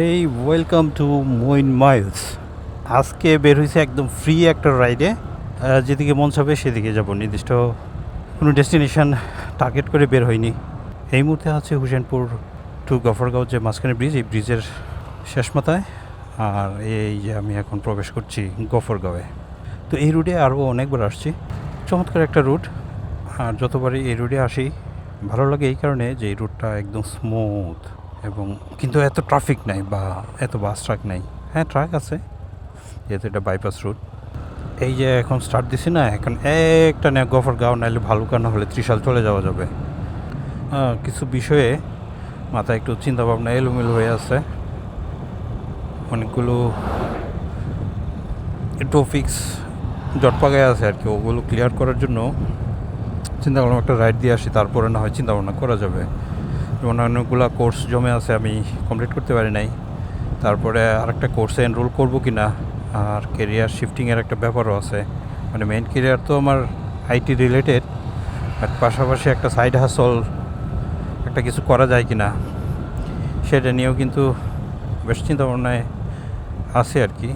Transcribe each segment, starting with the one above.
Hey welcome to Moin miles আজকে বের হয়েছে একদম ফ্রি একটা রাইডে যেদিকে মন চাবে সেদিকে যাব। নির্দিষ্ট কোনো ডেস্টিনেশন টার্গেট করে বের হয়নি এই মুহূর্তে আছে হুসেনপুর টু গফরগাঁও যে মাঝখানে ব্রিজ এই ব্রিজের শেষ মাথায়। আর এই যে আমি এখন প্রবেশ করছি গফরগাঁওয়ে। তো এই রুটে আরও অনেকবার আসছি। চমৎকার একটা রুট আর যতবারই এই রুটে আসি, ভালো লাগে এই কারণে যে এই রুটটা একদম স্মুথ এবং কিন্তু এত ট্রাফিক নাই বা এত বাস ট্রাক নাই। হ্যাঁ ট্রাক আছে, যেহেতু এটা বাইপাস রুট এই যে এখন স্টার্ট দিছি না, এখন একটা না গফর গাঁও নাইলে ভালুকা না হলে ত্রিশাল চলে যাওয়া যাবে। কিছু বিষয়ে মাথায় একটু চিন্তাভাবনা এলোমেলো হয়ে আছে। অনেকগুলো টপিক্স জট পাকায় আছে আর কি, ওগুলো ক্লিয়ার করার জন্য চিন্তা একটা রাইড দিয়ে আসি, তারপরে না হয় চিন্তা ভাবনা করা যাবে। যেমন অনেকগুলো কোর্স জমে আছে, আমি কমপ্লিট করতে পারি নাই। তারপরে আরেকটা কোর্সে এনরোল করব কি না আর কেরিয়ার শিফটিংয়ের একটা ব্যাপারও আছে। মানে মেন কেরিয়ার তো আমার আইটি রিলেটেড বাট পাশাপাশি একটা সাইড হাসল একটা কিছু করা যায় কি না সেটা নিয়েও কিন্তু বেশ চিন্তা ভাবনায় আছে আর কি।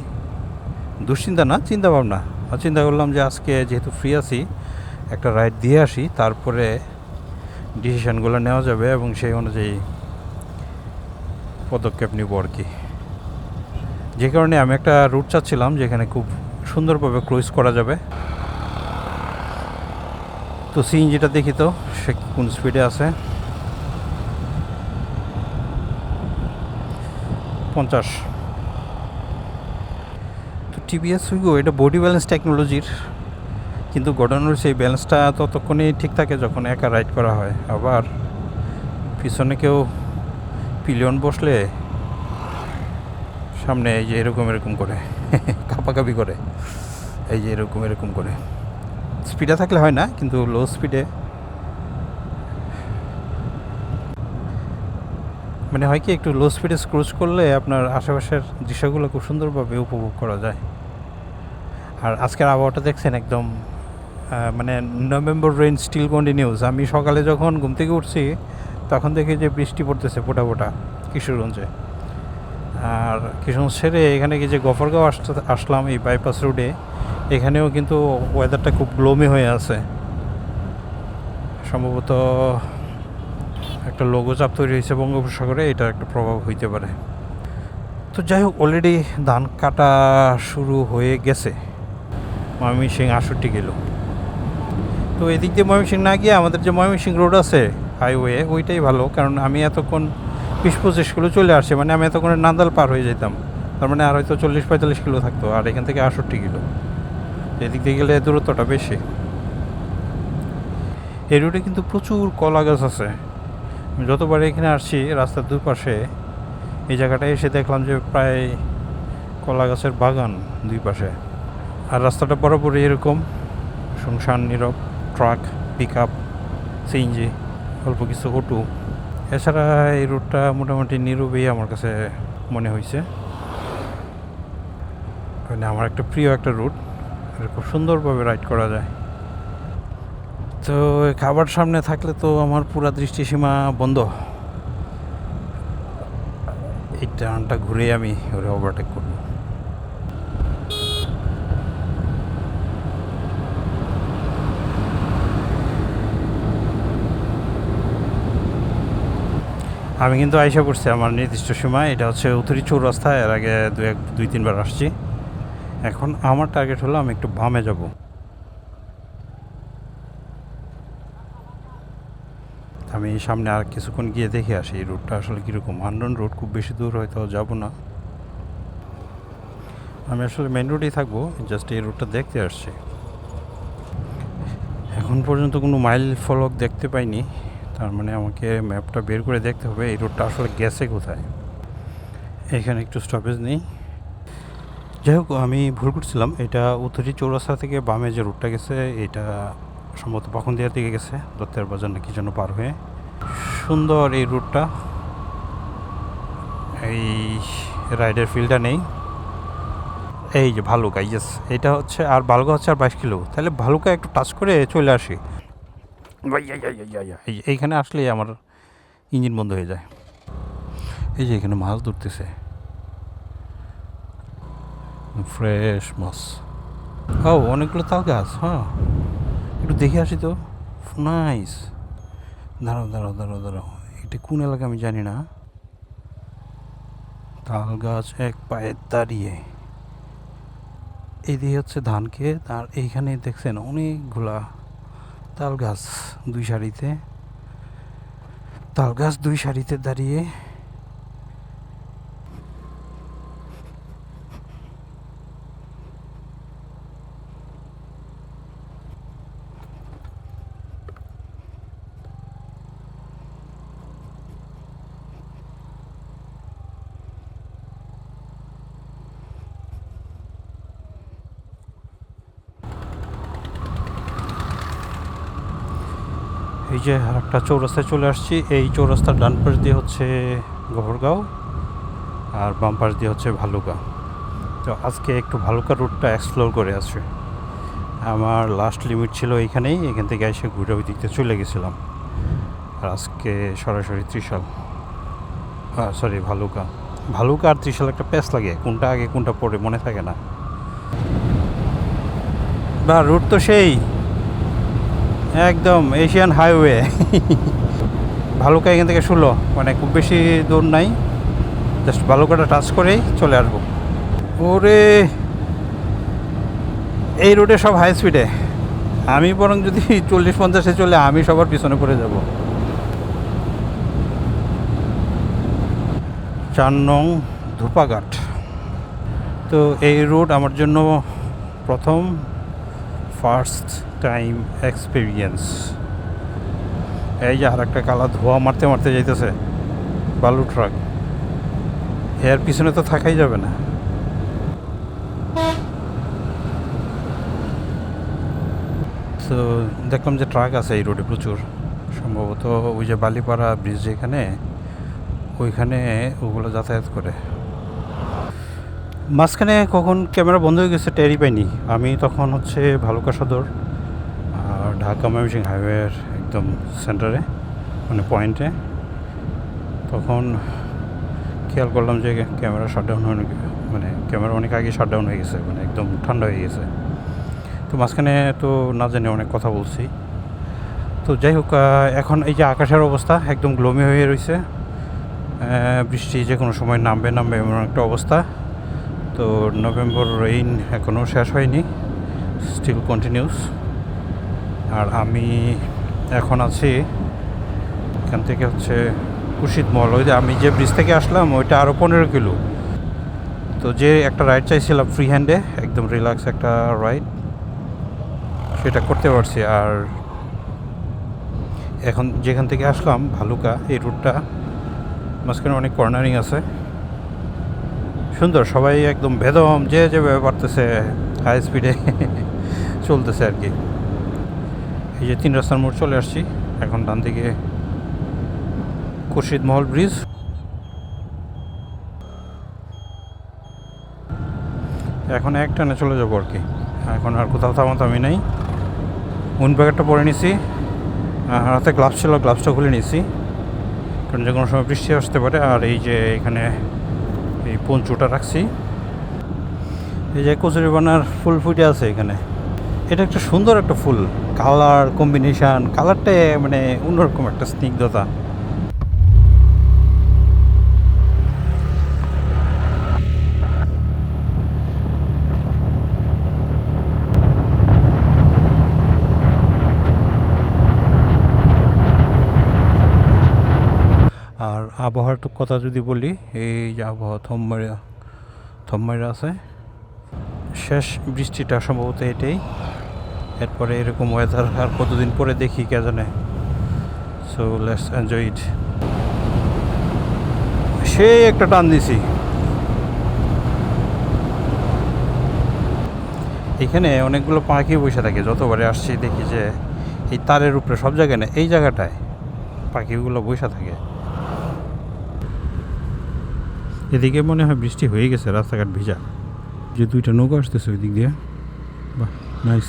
দুশ্চিন্তা না চিন্তা ভাবনা আর চিন্তা করলাম যে আজকে যেহেতু ফ্রি আছি, একটা রাইড দিয়ে আসি, তারপরে ডিসিশানগুলো নেওয়া যাবে এবং সেই অনুযায়ী পদক্ষেপ নিব আর কি। যে কারণে আমি একটা রুট চাচ্ছিলাম যেখানে খুব সুন্দরভাবে ক্রুজ করা যাবে। তো সিএনজিটা দেখি তো, সে কোন স্পিডে আছে? পঞ্চাশ। তো টিভিএস উইগো এটা বডি ব্যালেন্স টেকনোলজির কিন্তু ঘটনার সেই ব্যালেন্সটা ততক্ষণই ঠিক থাকে যখন একা রাইড করা হয়। আবার পিছনে কেউ পিলিয়ন বসলে সামনে এই যে এরকম এরকম করে, কাপাকাপি করে, এই যে এরকম এরকম করে। স্পিডে থাকলে হয় না, কিন্তু লো স্পিডে মানে হয় কি, একটু লো স্পিডে স্ক্রুজ করলে আপনার আশেপাশের দৃশ্যগুলো খুব সুন্দরভাবে উপভোগ করা যায়। আর আজকের আবহাওয়াটা দেখছেন একদম মানে নভেম্বর রেইন স্টিল কন্টিনিউস আমি সকালে যখন ঘুম থেকে উঠছি, তখন দেখি যে বৃষ্টি পড়তেছে ফোটা ফোটা কিশোরগঞ্জে। আর কিশোরগঞ্জ ছেড়ে এখানে কি যে গফরগাঁও আসতে, আসলাম এই বাইপাস রোডে এখানেও কিন্তু ওয়েদারটা খুব গ্লোমি হয়ে আছে। সম্ভবত একটা লঘুচাপ তৈরি হয়েছে বঙ্গোপসাগরে এটা একটা প্রভাব হইতে পারে। তো যাই হোক অলরেডি ধান কাটা শুরু হয়ে গেছে। ময়মনসিং আষট্টি কিলো তো এদিক দিয়ে ময়মনসিং না গিয়ে আমাদের যে ময়মনসিং রোড আছে হাইওয়ে ওইটাই ভালো। কারণ আমি এতক্ষণ বিশ পঁচিশ কিলো চলে আসছি মানে আমি এতক্ষণে নান্দাল পার হয়ে যেতাম তার মানে আর হয়তো চল্লিশ পঁয়তাল্লিশ কিলো থাকতো, আর এখান থেকে আষট্টি কিলো। এদিক দিয়ে গেলে দূরত্বটা বেশি। এই রুটে কিন্তু প্রচুর কলা গাছ আছে। যতবার এখানে আসছি, রাস্তার দুই পাশে এই জায়গাটায় এসে দেখলাম যে প্রায় কলা গাছের বাগান দুই পাশে। আর রাস্তাটা বরাবরই এরকম, শুনশান, নীরব। ট্রাক পিক আপ সিএনজি অল্প কিছু অটো। এছাড়া এই রুটটা মোটামুটি নীরবেই আমার কাছে মনে হয়েছে মানে আমার একটা প্রিয় একটা রুট খুব সুন্দরভাবে রাইড করা যায়। তো খাবার সামনে থাকলে তো আমার পুরা দৃষ্টিসীমা বন্ধ। এই টার্নটা ঘুরে আমি ওরে ওভারটেক করব। আমি কিন্তু আইসা করছি আমার নির্দিষ্ট সময়, এটা হচ্ছে উত্তরি চৌরাস্তা, এর আগে দু এক, দুই তিনবার আসছি। এখন আমার টার্গেট হলো আমি একটু বামে যাব। আমি সামনে আর কিছুক্ষণ গিয়ে দেখে আসি, এই রুটটা আসলে কীরকম? আন্ডন রোড খুব বেশি দূর হয়তো যাব না। আমি আসলে মেন রোডেই থাকব জাস্ট এই রুটটা দেখতে আসছি। এখন পর্যন্ত কোনো মাইল ফলক দেখতে পাইনি। তার মানে আমাকে ম্যাপটা বের করে দেখতে হবে, এই রোডটা আসলে গেছে কোথায়? এখানে একটু স্টপেজ নেই। যাই হোক, আমি ভুল করছিলাম। এটা উত্তরী চৌরাস্তা থেকে বামে যে রুটটা গেছে, এটা সম্ভবত পাখনদিয়ার দিকে গেছে। দত্তের বাজার না কি যেন পার হয়ে। সুন্দর এই রুটটা এই রাইডের ফিল্ডটা নেই। এই যে ভালুকা ইয়েস এটা হচ্ছে আর বালুকা হচ্ছে আর বাইশ কিলো। তাহলে ভালুকা একটু টাচ করে চলে আসি। এইখানে আসলেই আমার ইঞ্জিন বন্ধ হয়ে যায়। এই যে, এখানে মাছ ধরতেছে। ফ্রেশ মাছ। ও, অনেকগুলো তাল গাছ হ্যাঁ। একটু দেখে আসি তো। নাইস। দাঁড়াও দাঁড়াও দাঁড়াও দাঁড়াও। এটা কোন এলাকা আমি জানি না। তাল গাছ এক পায়ে দাঁড়িয়ে। এদিকে হচ্ছে ধান ক্ষেত, আর এইখানে দেখছেন অনেকগুলা তাল গাছ দুই সারিতে তাল গাছ দুই সারিতে দাঁড়িয়ে এই যে একটা চৌরাস্তায় চলে আসছি। এই চৌরাস্তার ডান পাশ দিয়ে হচ্ছে গহরগাঁও আর বাম পাশ দিয়ে হচ্ছে ভালুকা। তো আজকে একটু ভালুকা রুটটা এক্সপ্লোর করে আসছে আমার লাস্ট লিমিট ছিল এইখানেই, এখান থেকে এসে ঘুরে ওই দিকতে চলে গেছিলাম। আর আজকে সরাসরি ত্রিশাল। হ্যাঁ সরি ভালুকা। ভালুকা আর ত্রিশাল একটা প্যাস লাগে, কোনটা আগে কোনটা পরে মনে থাকে না। বা রুট তো সেই। একদম এশিয়ান হাইওয়ে। ভালুকা এখান থেকে শুলো মানে খুব বেশি দূর নাই। জাস্ট ভালুকাটা টাচ করেই চলে আসব। ওরে, এই রোডে সব হাই স্পিডে আমি বরং যদি চল্লিশ পঞ্চাশে চলে, আমি সবার পিছনে পড়ে যাব। চার নং ধূপাঘাট। তো এই রুট আমার জন্য প্রথম ফার্স্ট টাইম এক্সপিরিয়েন্স এই যে আর একটা কালা ধোয়া মারতে মারতে যাইতেছে, বালু ট্রাক এর পিছনে তো থাকাই যাবে না। তো দেখলাম যে ট্রাক আছে এই রোডে প্রচুর। সম্ভবত ওই যে বালিপাড়া ব্রিজ যেখানে, ওইখানে ওগুলো যাতায়াত করে। মাঝখানে কখন ক্যামেরা বন্ধ হয়ে গেছে, টেরই পাইনি। আমি তখন হচ্ছে ভালুকা সদর। ঢাকা ময়মনসিংহ হাইওয়ের একদম সেন্টারে মানে পয়েন্টে। তখন খেয়াল করলাম যে ক্যামেরা শাটডাউন হয়ে মানে ক্যামেরা অনেক আগে শাটডাউন হয়ে গেছে মানে একদম ঠান্ডা হয়ে গেছে। তো মাঝখানে তো না জানি অনেক কথা বলছি। তো যাই হোক এখন এই যে আকাশের অবস্থা একদম গ্লোমি হয়ে রয়েছে বৃষ্টি যে কোনো সময় নামবে নামবে এমন একটা অবস্থা। তো নভেম্বর রেইন এখনও শেষ হয়নি স্টিল কন্টিনিউস আর আমি এখন আছি এখান থেকে হচ্ছে কুশিত মল ওই যে আমি যে ব্রিজ থেকে আসলাম, ওইটা আরও পনেরো কিলো। তো যে একটা রাইড চাইছিলাম ফ্রি হ্যান্ডে একদম রিল্যাক্স একটা রাইড সেটা করতে পারছি। আর এখন যেখান থেকে আসলাম, ভালুকা, এই রুটটা মাঝখানে অনেক কর্নারিং আছে। সুন্দর, সবাই একদম ভেদম, যে যেভাবে পারতেছে হাই স্পিডে চলতেছে আর কি। এই যে তিন রাস্তার মোড় চলে আসছি। এখন ডান দিকে খুরশিদ মহল ব্রিজ। এখন এক টানে চলে যাব আর কি। এখন আর কোথাও থামাতে আমি নাই। উন প্যাকেটটা পরে নিছি। হাতে গ্লাভস ছিল গ্লাভসটা খুলে নিছি। কারণ যে কোনো সময় বৃষ্টি আসতে পারে। আর এই যে এখানে এই পঞ্চুটা রাখছি। এই যে কচুরিপানার ফুল ফুটে আছে এখানে। এটা একটা সুন্দর একটা ফুল। কালার কম্বিনেশন কালারটা মানে অন্যরকম একটা স্নিগ্ধতা। আর আবহাওয়ার কথা যদি বলি, এই যে আবহাওয়া থম্মাইরা থম্মাইরা আছে। শেষ বৃষ্টিটা সম্ভবত এটাই। এরপরে এরকম ওয়েদার আর কতদিন পরে দেখি কে জানে। সো লেটস এনজয় ইট সেই একটা টান দিছি। এখানে অনেকগুলো পাখি বসে থাকে যতবারে আসছি দেখি যে এই তারের উপরে, সব জায়গায় না, এই জায়গাটায় পাখিগুলো বসে থাকে। এদিকে মনে হয় বৃষ্টি হয়ে গেছে, রাস্তাঘাট ভিজা। যে দুইটা নৌকা আসতেছে ওই দিক দিয়ে। বাহ নাইস